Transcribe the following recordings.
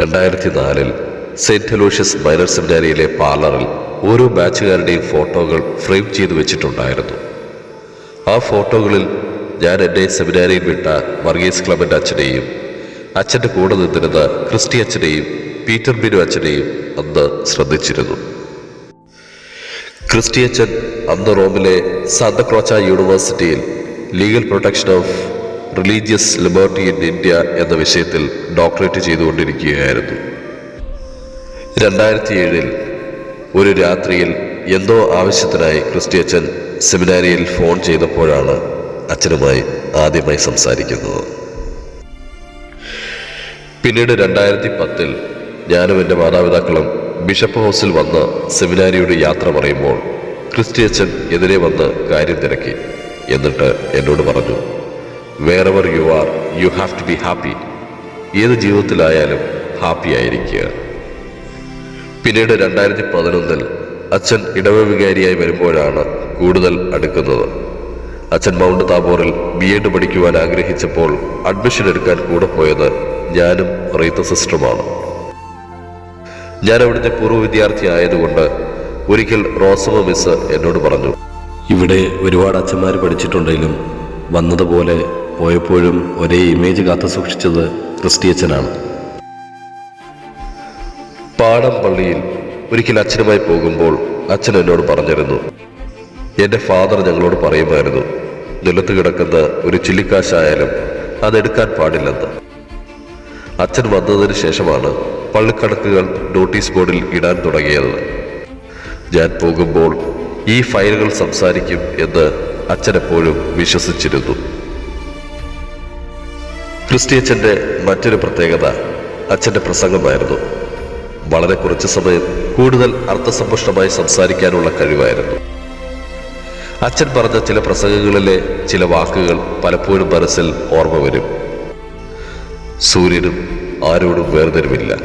രണ്ടായിരത്തി നാലിൽ saint Aloysius minor സെമിനാരിയിലെ പാർലറിൽ ഓരോ ബാച്ചുകാരുടെയും ഫോട്ടോകൾ ഫ്രെയിം ചെയ്തു വെച്ചിട്ടുണ്ടായിരുന്നു. ആ ഫോട്ടോകളിൽ ഞാൻ എന്റെ സെമിനാരിയിൽ വിട്ട വർഗീസ് ക്ലബന്റെ അച്ഛനെയും അച്ഛന്റെ കൂടെ നിന്നിരുന്ന ക്രിസ്റ്റി അച്ഛനെയും പീറ്റർ ബിനു അച്ഛനെയും അന്ന് ശ്രദ്ധിച്ചിരുന്നു. ക്രിസ്റ്റി അച്ഛൻ അന്ന് റോമിലെ സാന്തക്രോച്ച യൂണിവേഴ്സിറ്റിയിൽ legal protection of religious liberty in India എന്ന വിഷയത്തിൽ ഡോക്ടറേറ്റ് ചെയ്തുകൊണ്ടിരിക്കുകയായിരുന്നു. രണ്ടായിരത്തി ഏഴിൽ ഒരു രാത്രിയിൽ എന്തോ ആവശ്യത്തിനായി ക്രിസ്റ്റിയച്ചൻ സെമിനാരിയിൽ ഫോൺ ചെയ്തപ്പോഴാണ് അച്ഛനുമായി ആദ്യമായി സംസാരിക്കുന്നത്. പിന്നീട് രണ്ടായിരത്തി പത്തിൽ ഞാനും എന്റെ മാതാപിതാക്കളും ബിഷപ്പ് ഹൗസിൽ വന്ന് സെമിനാരിയുടെ യാത്ര പറയുമ്പോൾ ക്രിസ്റ്റിയച്ചൻ എതിരെ വന്ന് കാര്യം തിരക്കി. എന്നിട്ട് എന്നോട് പറഞ്ഞു wherever you are you have to be happy ഏത് ജീവിതത്തിലായാലും ഹാപ്പി ആയിരിക്കുക. പിന്നീട് രണ്ടായിരത്തി പതിനൊന്നിൽ അച്ഛൻ ഇടവ വികാരിയായി വരുമ്പോഴാണ് കൂടുതൽ അടുക്കുന്നത്. അച്ഛൻ മൗണ്ട് താബോറിൽ ബി എഡ് പഠിക്കുവാൻ ആഗ്രഹിച്ചപ്പോൾ അഡ്മിഷൻ എടുക്കാൻ കൂടെ പോയത് ഞാനും റീത്ത സിസ്റ്ററുമാണ്. ഞാൻ അവിടുത്തെ പൂർവ വിദ്യാർത്ഥി ആയതുകൊണ്ട് ഒരിക്കൽ റോസമ മിസ് എന്നോട് പറഞ്ഞു ഇവിടെ ഒരുപാട് അച്ഛന്മാർ പഠിച്ചിട്ടുണ്ടെങ്കിലും വന്നതുപോലെ പോയപ്പോഴും ഒരേ ഇമേജ് കാത്തു സൂക്ഷിച്ചത് ക്രിസ്റ്റിയച്ചനാണ് പാടം പള്ളിയിൽ ഒരിക്കൽ അച്ഛനുമായി പോകുമ്പോൾ അച്ഛൻ എന്നോട് പറഞ്ഞിരുന്നു എന്റെ ഫാദർ ഞങ്ങളോട് പറയുമായിരുന്നു നിലത്ത് കിടക്കുന്ന ഒരു ചില്ലിക്കാശായാലും അതെടുക്കാൻ പാടില്ലെന്ന്. അച്ഛൻ വന്നതിന് ശേഷമാണ് പള്ളിക്കണക്കുകൾ നോട്ടീസ് ബോർഡിൽ ഇടാൻ തുടങ്ങിയത്. ഞാൻ പോകുമ്പോൾ ഈ ഫയലുകൾ സംസാരിക്കും എന്ന് അച്ഛൻ എപ്പോഴും വിശ്വസിച്ചിരുന്നു. ക്രിസ്ത്യച്ചന്റെ മറ്റൊരു പ്രത്യേകത അച്ഛന്റെ പ്രസംഗമായിരുന്നു. വളരെ കുറച്ച് സമയം കൂടുതൽ അർത്ഥസമ്പുഷ്ടമായി സംസാരിക്കാനുള്ള കഴിവായിരുന്നു. അച്ഛൻ പറഞ്ഞ ചില പ്രസംഗങ്ങളിലെ ചില വാക്കുകൾ പലപ്പോഴും മനസ്സിൽ ഓർമ്മ വരും. സൂര്യനും ആരോടും വേർതിരിവില്ല.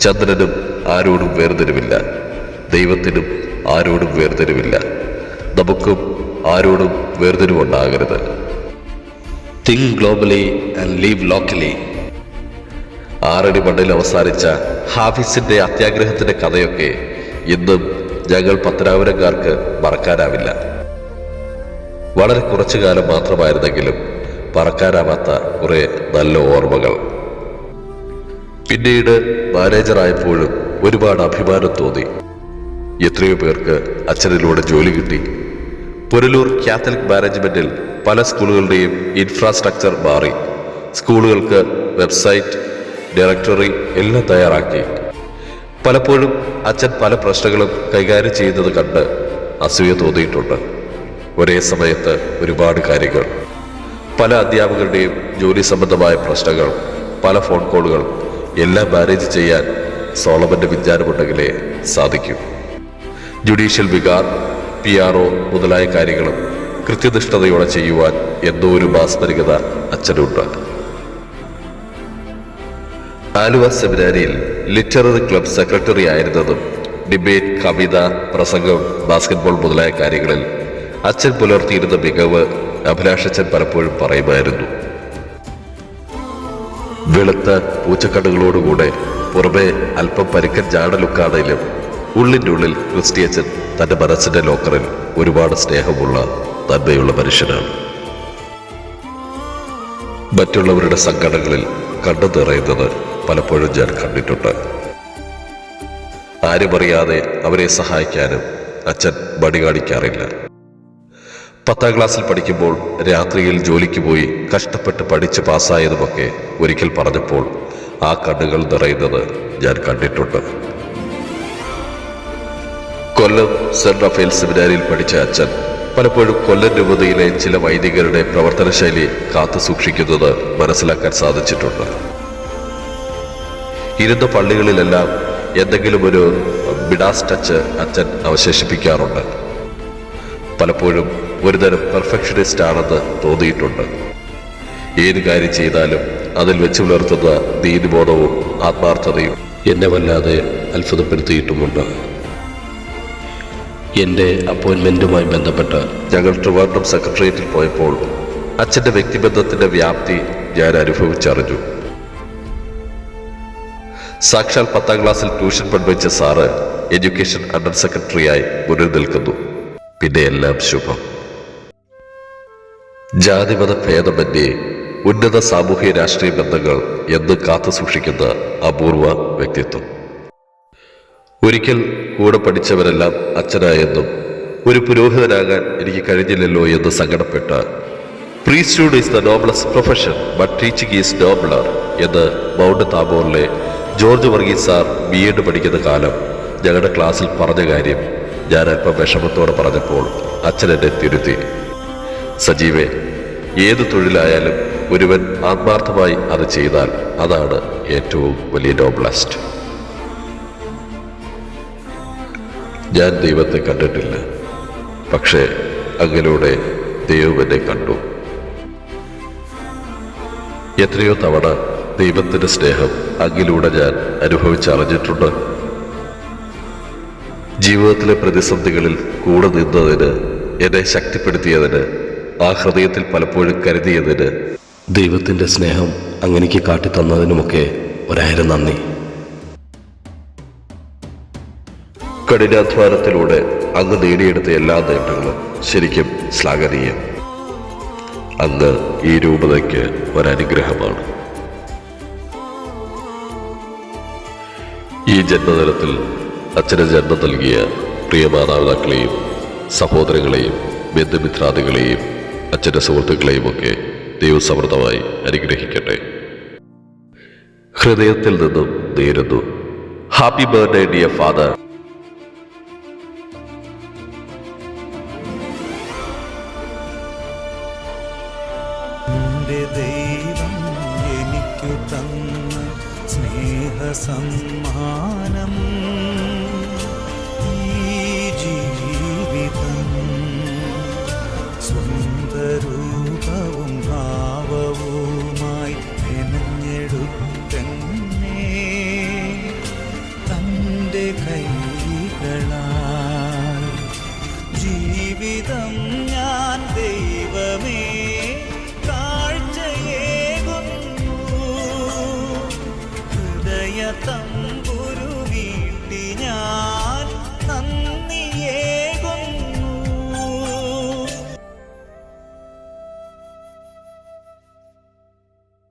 ചന്ദ്രനും ആരോടും വേർതിരിവില്ല. ദൈവത്തിനും ആരോടും വേർതിരിവില്ല. നമുക്കും ആരോടും വേർതിരിവുണ്ടാകരുത്. Think globally and live locally ആറടി മണ്ണിൽ അവസാനിച്ച ഹാഫിസിന്റെ അത്യാഗ്രഹത്തിന്റെ കഥയൊക്കെ ഇന്നും ഞങ്ങൾ പത്തനാപുരക്കാർക്ക് മറക്കാനാവില്ല. വളരെ കുറച്ചു കാലം മാത്രമായിരുന്നെങ്കിലും മറക്കാനാവാത്ത കുറെ നല്ല ഓർമ്മകൾ. പിന്നീട് മാനേജറായപ്പോഴും ഒരുപാട് അഭിമാനം തോന്നി. എത്രയോ പേർക്ക് അച്ഛനിലൂടെ ജോലി കിട്ടി. പുനലൂർ കാത്തലിക് മാനേജ്മെന്റിൽ പല സ്കൂളുകളുടെയും ഇൻഫ്രാസ്ട്രക്ചർ മാറി. സ്കൂളുകൾക്ക് വെബ്സൈറ്റ് ഡയറക്ടറി എല്ലാം തയ്യാറാക്കി. പലപ്പോഴും അച്ഛൻ പല പ്രശ്നങ്ങളും കൈകാര്യം ചെയ്യുന്നത് കണ്ട് അസൂയ തോന്നിയിട്ടുണ്ട്. ഒരേ സമയത്ത് ഒരുപാട് കാര്യങ്ങൾ. പല അധ്യാപകരുടെയും ജോലി സംബന്ധമായ പ്രശ്നങ്ങൾ പല ഫോൺ കോളുകൾ എല്ലാം മാനേജ് ചെയ്യാൻ സോളമന്റെ വിജ്ഞാനമുണ്ടെങ്കിലേ സാധിക്കൂ. Judicial vicar P R O മുതലായ കാര്യങ്ങളും കൃത്യനിഷ്ഠതയോടെ ചെയ്യുവാൻ എന്തോ ഒരു മാസ്മരികത അച്ഛനുണ്ട് ആലുവ സെമിനാരിയിൽ ലിറ്റററി ക്ലബ് സെക്രട്ടറി ആയിരുന്നതും ഡിബേറ്റ് കവിത പ്രസംഗം ബാസ്കറ്റ്ബോൾ മുതലായ കാര്യങ്ങളിൽ അച്ഛൻ പുലർത്തിയിരുന്ന മികവ് അഭിലാഷച്ചൻ പലപ്പോഴും പറയുമായിരുന്നു. വെളുത്ത പൂച്ചക്കണ്ണുകളോടുകൂടെ പുറമെ അല്പം പരുക്കൻ ജാടലുക്കാണെങ്കിലും ഉള്ളിന്റെ ഉള്ളിൽ ക്രിസ്ത്യച്ചൻ തന്റെ മനസ്സിന്റെ ലോക്കറിൽ ഒരുപാട് സ്നേഹമുള്ള നന്മയുള്ള മനുഷ്യനാണ്. മറ്റുള്ളവരുടെ സങ്കടങ്ങളിൽ കണ്ടു നിറയുന്നത് പലപ്പോഴും ഞാൻ കണ്ടിട്ടുണ്ട്. ആരുമറിയാതെ അവരെ സഹായിക്കാനും അച്ഛൻ മടി കാണിക്കാറില്ല. പത്താം ക്ലാസ്സിൽ പഠിക്കുമ്പോൾ രാത്രിയിൽ ജോലിക്ക് പോയി കഷ്ടപ്പെട്ട് പഠിച്ച് പാസ്സായതുമൊക്കെ ഒരിക്കൽ പറഞ്ഞപ്പോൾ ആ കണ്ണുകൾ നിറയുന്നത് ഞാൻ കണ്ടിട്ടുണ്ട്. കൊല്ലം സെന്റ് റഫേൽ സെമിനാരിയിൽ പഠിച്ച അച്ഛൻ പലപ്പോഴും കൊല്ലം രൂപതയിലെ ചില വൈദികരുടെ പ്രവർത്തന ശൈലി കാത്തു സൂക്ഷിക്കുന്നത് മനസ്സിലാക്കാൻ സാധിച്ചിട്ടുണ്ട്. ഇരുന്ന പള്ളികളിലെല്ലാം എന്തെങ്കിലും ഒരു ബിഡാസ് ടച്ച് അച്ഛൻ അവശേഷിപ്പിക്കാറുണ്ട്. പലപ്പോഴും ഒരുതരം പെർഫെക്ഷനിസ്റ്റ് ആണെന്ന് തോന്നിയിട്ടുണ്ട്. ഏത് കാര്യം ചെയ്താലും അതിൽ വെച്ച് പുലർത്തുന്ന ദീനിബോധവും ആത്മാർത്ഥതയും എന്നെ വല്ലാതെ അത്ഭുതപ്പെടുത്തിയിട്ടുമുണ്ട്. എന്റെ അപ്പോയിൻമെന്റുമായി ബന്ധപ്പെട്ട് ഞങ്ങൾ ട്രിവാൻഡ്രം സെക്രട്ടേറിയറ്റിൽ പോയപ്പോൾ അച്ഛന്റെ വ്യക്തിബന്ധത്തിന്റെ വ്യാപ്തി ഞാൻ അനുഭവിച്ചറിഞ്ഞു. സാക്ഷാൽ പത്താം ക്ലാസ്സിൽ ട്യൂഷൻ പഠിപ്പിച്ച സാറ് എഡ്യൂക്കേഷൻ അണ്ടർ സെക്രട്ടറിയായി മുന്നിൽ നിൽക്കുന്നു. പിന്നെ എല്ലാം ശുഭം. ജാതിമത ഭേദമന്യേ ഉന്നത സാമൂഹ്യ രാഷ്ട്രീയ ബന്ധങ്ങൾ എന്ന് കാത്തു സൂക്ഷിക്കുന്ന അപൂർവ വ്യക്തിത്വം. ഒരിക്കൽ കൂടെ പഠിച്ചവരെല്ലാം അച്ഛനായെന്നും ഒരു പുരോഹിതനാകാൻ എനിക്ക് കഴിഞ്ഞില്ലല്ലോ എന്ന് സങ്കടപ്പെട്ട priesthood is the noblest profession but teaching is nobler എന്ന് mount താബോറിലെ George Varghese sir B Ed പഠിക്കുന്ന കാലം ഞങ്ങളുടെ ക്ലാസ്സിൽ പറഞ്ഞ കാര്യം ഞാൻ അല്പം വിഷമത്തോടെ പറഞ്ഞപ്പോൾ അച്ഛൻ എന്നെ തിരുത്തി. സജീവേ ഏത് തൊഴിലായാലും ഒരുവൻ ആത്മാർത്ഥമായി അത് ചെയ്താൽ അതാണ് ഏറ്റവും വലിയ നോബ്ലസ്റ്റ് ഞാൻ ദൈവത്തെ കണ്ടിട്ടില്ല. പക്ഷേ അങ്ങിലൂടെ ദൈവമെന്നെ കണ്ടു. എത്രയോ തവണ ദൈവത്തിന്റെ സ്നേഹം അങ്ങിലൂടെ ഞാൻ അനുഭവിച്ചറിഞ്ഞിട്ടുണ്ട് ജീവിതത്തിലെ പ്രതിസന്ധികളിൽ കൂടെ നിന്നതിന് എന്നെ ശക്തിപ്പെടുത്തിയതിന് ആ ഹൃദയത്തിൽ പലപ്പോഴും കരുതിയതിന് ദൈവത്തിന്റെ സ്നേഹം അങ്ങനെക്ക് കാട്ടിത്തന്നതിനുമൊക്കെ ഒരായിരം നന്ദി. കഠിനാധ്വാനത്തിലൂടെ അങ്ങ് നേടിയെടുത്ത എല്ലാ നേട്ടങ്ങളും ശരിക്കും ശ്ലാഘനീയം. അങ്ങ് ഈ രൂപതയ്ക്ക് ഒരനുഗ്രഹമാണ്. ഈ ജന്മദിനത്തിൽ അച്ഛന് ജന്മം നൽകിയ പ്രിയ മാതാപിതാക്കളെയും സഹോദരങ്ങളെയും ബന്ധുമിത്രാദികളെയും അച്ഛന്റെ സുഹൃത്തുക്കളെയും ഒക്കെ ദൈവസമൃദ്ധമായി അനുഗ്രഹിക്കട്ടെ. ഹൃദയത്തിൽ നിന്നും നേരുന്നു. ഹാപ്പി ബർത്ത്ഡേ ഡിയർ ഫാദർ సహసమ్మానము. ಪ್ರಿಯತಮ